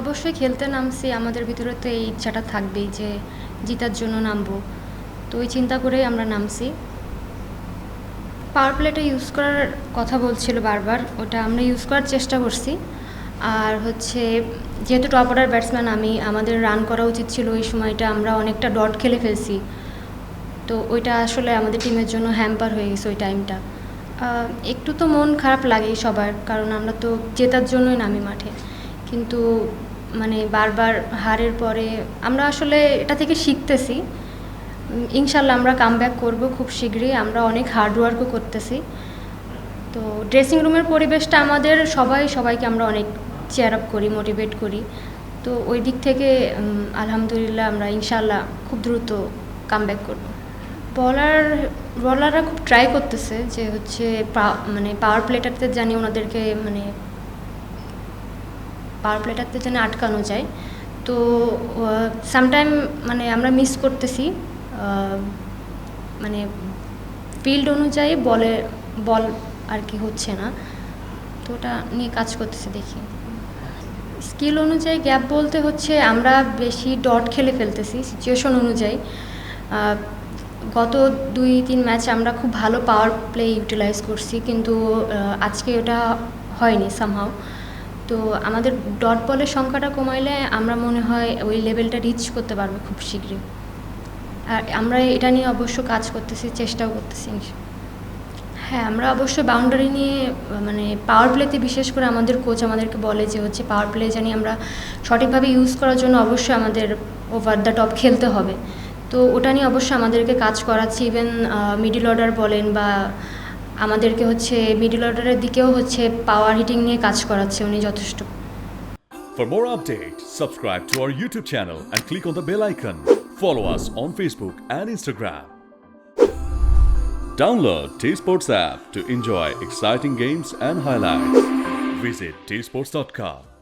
অবশ্যই খেলতে নামছি, আমাদের ভিতরে তো এই ইচ্ছাটা থাকবেই যে জিতার জন্য নামবো। তো ওই চিন্তা করেই আমরা নামছি। পাওয়ার প্লেটা ইউজ করার কথা বলছিল বারবার, ওটা আমরা ইউজ করার চেষ্টা করছি। আর হচ্ছে, যেহেতু টপ অর্ডার ব্যাটসম্যান আমি, আমাদের রান করা উচিত ছিল ওই সময়টা আমরা অনেকটা ডট খেলে ফেলছি। তো ওইটা আসলে আমাদের টিমের জন্য হ্যাম্পার হয়ে গেছে ওই টাইমটা একটু তো মন খারাপ লাগেই সবার, কারণ আমরা তো জেতার জন্যই নামি মাঠে। কিন্তু মানে বারবার হারের পরে আমরা আসলে এটা থেকে শিখতেছি। ইনশাল্লাহ আমরা কাম ব্যাক করব খুব শীঘ্রই, আমরা অনেক হার্ডওয়ার্কও করতেছি। তো ড্রেসিং রুমের পরিবেশটা আমাদের সবাই, সবাইকে আমরা অনেক চেয়ার আপ করি মোটিভেট করি। তো ওই দিক থেকে আলহামদুলিল্লাহ আমরা ইনশাল্লাহ খুব দ্রুত কাম ব্যাক করব। বলার, বলাররা খুব ট্রাই করতেছে যে হচ্ছে মানে পাওয়ার প্লেটারদের জানি ওনাদেরকে মানে পাওয়ার প্লেটারতে যেন আটকানো যায়। তো সামটাইম মানে আমরা মিস করতেছি মানে ফিল্ড অনুযায়ী বলে, বল আর কি হচ্ছে না। তো ওটা নিয়ে কাজ করতেছি, দেখি। স্কিল অনুযায়ী গ্যাপ বলতে হচ্ছে আমরা বেশি ডট খেলে ফেলতেছি সিচুয়েশন অনুযায়ী। গত দুই, তিন ম্যাচ আমরা খুব ভালো পাওয়ার প্লে ইউটিলাইজ করছি, কিন্তু আজকে ওটা হয়নি সামহাও তো আমাদের ডট বলের সংখ্যাটা কমাইলে আমরা মনে হয় ওই লেভেলটা রিচ করতে পারব খুব শীঘ্রই। আর আমরা এটা নিয়ে অবশ্য কাজ করতেছি, চেষ্টাও করতেছি হ্যাঁ আমরা অবশ্যই বাউন্ডারি নিয়ে মানে পাওয়ার প্লেতে বিশেষ করে আমাদের কোচ আমাদেরকে বলে যে হচ্ছে পাওয়ার প্লে জানি আমরা সঠিকভাবে ইউজ করার জন্য অবশ্যই আমাদের ওভার দ্য টপ খেলতে হবে। তো ওটা নিয়ে অবশ্যই আমাদেরকে কাজ করাচ্ছে ইভেন মিডিল অর্ডার বলেন বা আমাদেরকে হচ্ছে মিডল অর্ডারের দিকেও হচ্ছে পাওয়ার হিটিং নিয়ে কাজ করাচ্ছে উনি যথেষ্ট For more update, subscribe to our YouTube channel and click on the bell icon. Follow us on Facebook and Instagram. Download T Sports app to enjoy exciting games and highlights. Visit tsports.com.